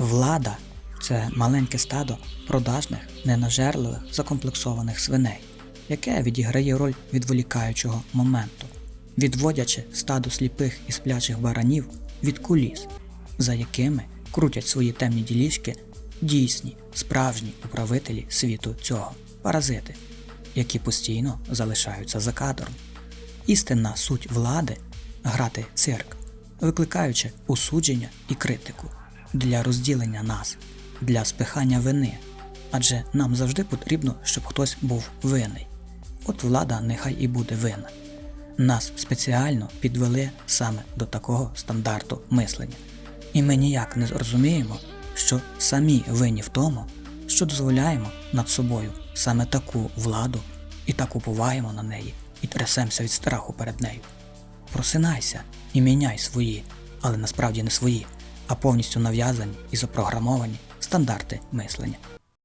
Влада це маленьке стадо продажних, ненажерливих, закомплексованих свиней, яке відіграє роль відволікаючого моменту, відводячи стадо сліпих і сплячих баранів від куліс, за якими крутять свої темні ділішки дійсні, справжні управителі світу цього, паразити, які постійно залишаються за кадром. Істинна суть влади грати цирк, викликаючи осудження і критику для розділення нас, для спихання вини. Адже нам завжди потрібно, щоб хтось був винний. От влада нехай і буде винна. Нас спеціально підвели саме до такого стандарту мислення. І ми ніяк не зрозуміємо, що самі винні в тому, що дозволяємо над собою саме таку владу і так уповаємо на неї і трясемося від страху перед нею. Просинайся і міняй свої, але насправді не свої, а повністю нав'язані і запрограмовані стандарти мислення.